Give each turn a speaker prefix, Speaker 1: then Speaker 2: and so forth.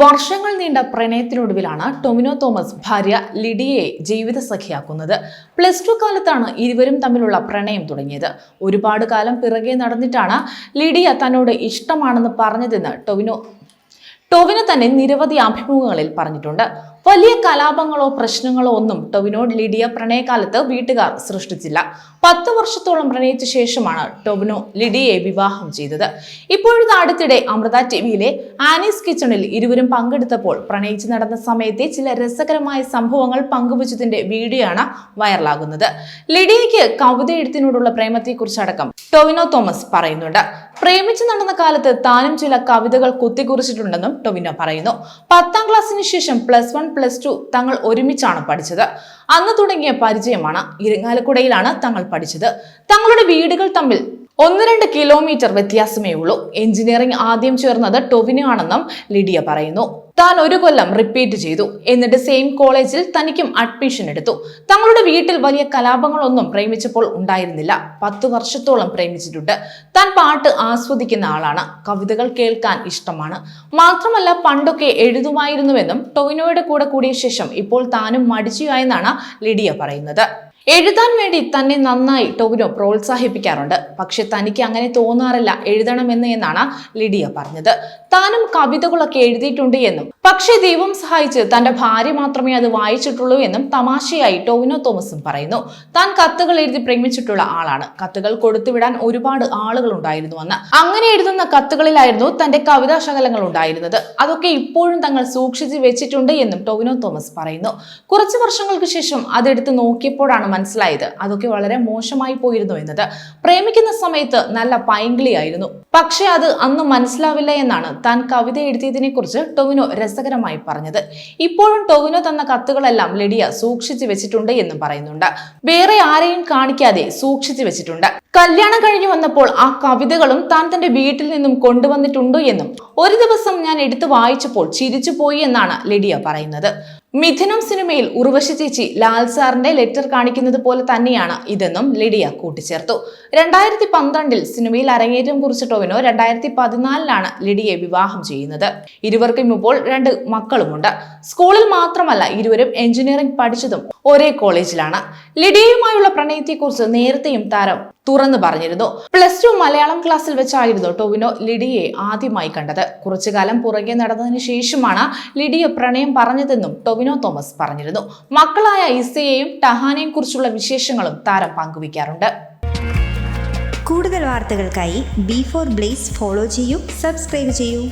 Speaker 1: വർഷങ്ങൾ നീണ്ട പ്രണയത്തിനൊടുവിലാണ് ടൊമിനോ തോമസ് ഭാര്യ ലിഡിയയെ ജീവിത സഖിയാക്കുന്നത് പ്ലസ് ടു കാലത്താണ് ഇരുവരും തമ്മിലുള്ള പ്രണയം തുടങ്ങിയത്. ഒരുപാട് കാലം പിറകെ നടന്നിട്ടാണ് ലിഡിയ തന്നോട് ഇഷ്ടമാണെന്ന് പറഞ്ഞതെന്ന് ടൊവിനോ ടൊവിനോ തന്നെ നിരവധി അഭിമുഖങ്ങളിൽ പറഞ്ഞിട്ടുണ്ട്. വലിയ കലാപങ്ങളോ പ്രശ്നങ്ങളോ ഒന്നും ടൊവിനോ ലിഡിയ പ്രണയകാലത്ത് വീട്ടുകാർ സൃഷ്ടിച്ചില്ല. പത്ത് വർഷത്തോളം പ്രണയിച്ച ശേഷമാണ് ടൊവിനോ ലിഡിയെ വിവാഹം ചെയ്തത്. ഇപ്പോഴത്തെ അടുത്തിടെ അമൃത ടി വിയിലെ ആനീസ് കിച്ചണിൽ ഇരുവരും പങ്കെടുത്തപ്പോൾ പ്രണയിച്ച് നടന്ന സമയത്തെ ചില രസകരമായ സംഭവങ്ങൾ പങ്കുവച്ചതിന്റെ വീഡിയോ ആണ് വൈറലാകുന്നത്. ലിഡിയയ്ക്ക് കവിത എഴുത്തിനോടുള്ള പ്രേമത്തെക്കുറിച്ചടക്കം ടൊവിനോ തോമസ് പറയുന്നുണ്ട്. പ്രേമിച്ചു നടന്ന കാലത്ത് താനും ചില കവിതകൾ കുത്തിക്കുറിച്ചിട്ടുണ്ടെന്നും ടൊവിനോ പറയുന്നു. പത്താം ക്ലാസ്സിന് ശേഷം പ്ലസ് വൺ പ്ലസ് ടു തങ്ങൾ ഒരുമിച്ചാണ് പഠിച്ചത്. അന്ന് തുടങ്ങിയ പരിചയമാണ് ഇരങ്ങാലക്കുടയിലാണ് തങ്ങൾ പഠിച്ചത്. തങ്ങളുടെ വീടുകൾ തമ്മിൽ ഒന്ന് രണ്ട് കിലോമീറ്റർ വ്യത്യാസമേ ഉള്ളൂ. എഞ്ചിനീയറിംഗ് ആദ്യം ചേർന്നത് ടൊവിനോ ആണെന്നും ലിഡിയ പറയുന്നു. താൻ ഒരു കൊല്ലം റിപ്പീറ്റ് ചെയ്തു. എന്നിട്ട് സെയിം കോളേജിൽ തനിക്കും അഡ്മിഷൻ എടുത്തു. തങ്ങളുടെ വീട്ടിൽ വലിയ കലാപങ്ങളൊന്നും പ്രേമിച്ചപ്പോൾ ഉണ്ടായിരുന്നില്ല. പത്ത് വർഷത്തോളം പ്രേമിച്ചിട്ടുണ്ട്. താൻ പാട്ട് ആസ്വദിക്കുന്ന ആളാണ്. കവിതകൾ കേൾക്കാൻ ഇഷ്ടമാണ്. മാത്രമല്ല പണ്ടൊക്കെ എഴുതുമായിരുന്നുവെന്നും ടൊവിനോയുടെ കൂടെ കൂടിയ ശേഷം ഇപ്പോൾ താനും മടിച്ചുയായെന്നാണ് ലിഡിയ പറയുന്നത്. എഴുതാൻ വേണ്ടി തന്നെ നന്നായി ടൊവിനോ പ്രോത്സാഹിപ്പിക്കാറുണ്ട്. പക്ഷെ തനിക്ക് അങ്ങനെ തോന്നാറില്ല. എഴുതണമെന്ന് എന്നാണ് ലിഡിയ പറഞ്ഞത്. താനും കവിതകളൊക്കെ എഴുതിയിട്ടുണ്ട് എന്നും. പക്ഷേ ദൈവം സഹായിച്ച് തന്റെ ഭാര്യ മാത്രമേ അത് വായിച്ചിട്ടുള്ളൂ എന്നും തമാശയായി ടോവിനോ തോമസും പറയുന്നു. താൻ കത്തുകൾ എഴുതി പ്രേമിച്ചിട്ടുള്ള ആളാണ്. കത്തുകൾ കൊടുത്തുവിടാൻ ഒരുപാട് ആളുകൾ ഉണ്ടായിരുന്നു അന്ന്. അങ്ങനെ എഴുതുന്ന കത്തുകളിലായിരുന്നു തന്റെ കവിതാ ശകലങ്ങൾ ഉണ്ടായിരുന്നത്. അതൊക്കെ ഇപ്പോഴും തങ്ങൾ സൂക്ഷിച്ച് വെച്ചിട്ടുണ്ട് എന്നും ടോവിനോ തോമസ് പറയുന്നു. കുറച്ച് വർഷങ്ങൾക്ക് ശേഷം അതെടുത്ത് നോക്കിയപ്പോഴാണ് മനസ്സിലായത്. അതൊക്കെ വളരെ മോശമായി പോയിരുന്നു എന്നത്. പ്രേമിക്കുന്ന സമയത്ത് നല്ല പൈങ്കിളിയായിരുന്നു. പക്ഷേ അത് അന്ന് മനസ്സിലാവില്ല എന്നാണ് താൻ കവിത എഴുതിയതിനെ കുറിച്ച് ടൊവിനോ രസകരമായി പറഞ്ഞത്. ഇപ്പോഴും ടൊവിനോ തന്ന കത്തുകളെല്ലാം ലിഡിയ സൂക്ഷിച്ചു വെച്ചിട്ടുണ്ട് എന്നും പറയുന്നുണ്ട്. വേറെ ആരെയും കാണിക്കാതെ സൂക്ഷിച്ചു വെച്ചിട്ടുണ്ട്. കല്യാണം കഴിഞ്ഞു വന്നപ്പോൾ ആ കവിതകളും താൻ തന്റെ വീട്ടിൽ നിന്നും കൊണ്ടുവന്നിട്ടുണ്ടോ എന്നും ഒരു ദിവസം ഞാൻ എടുത്തു വായിച്ചപ്പോൾ ചിരിച്ചു പോയി എന്നാണ് ലിഡിയ പറയുന്നത്. മിഥുനം സിനിമയിൽ ഉർവശി ചേച്ചി ലാൽ സാറിന്റെ ലെറ്റർ കാണിക്കുന്നത് പോലെ തന്നെയാണ് ഇതെന്നും ലിഡിയ കൂട്ടിച്ചേർത്തു. രണ്ടായിരത്തി പന്ത്രണ്ടിൽ സിനിമയിൽ അരങ്ങേറ്റം കുറിച്ച ടോവിനോ രണ്ടായിരത്തി പതിനാലിലാണ് ലിഡിയെ വിവാഹം ചെയ്യുന്നത്. ഇരുവർക്കും ഇപ്പോൾ രണ്ട് മക്കളുമുണ്ട്. സ്കൂളിൽ മാത്രമല്ല ഇരുവരും എഞ്ചിനീയറിംഗ് പഠിച്ചതും ഒരേ കോളേജിലാണ്. ലിഡിയയുമായുള്ള പ്രണയത്തെക്കുറിച്ച് നേരത്തെയും താരം തുറന്നു പറഞ്ഞിരുന്നു. പ്ലസ് ടു മലയാളം ക്ലാസ്സിൽ വെച്ചായിരുന്നു ടോവിനോ ലിഡിയെ ആദ്യമായി കണ്ടത്. കുറച്ചു കാലം പുറകെ നടന്നതിന് ശേഷമാണ് ലിഡിയ പ്രണയം പറഞ്ഞതെന്നും ടോവിനോ തോമസ് പറഞ്ഞിരുന്നു. മക്കളായ ഇസയെയും ടഹാനെയും കുറിച്ചുള്ള വിശേഷങ്ങളും താരം പങ്കുവയ്ക്കാറുണ്ട്.
Speaker 2: കൂടുതൽ വാർത്തകൾക്കായി ബി ഫോർ ബ്ലേസ് ഫോളോ ചെയ്യൂ സബ്സ്ക്രൈബ് ചെയ്യൂ.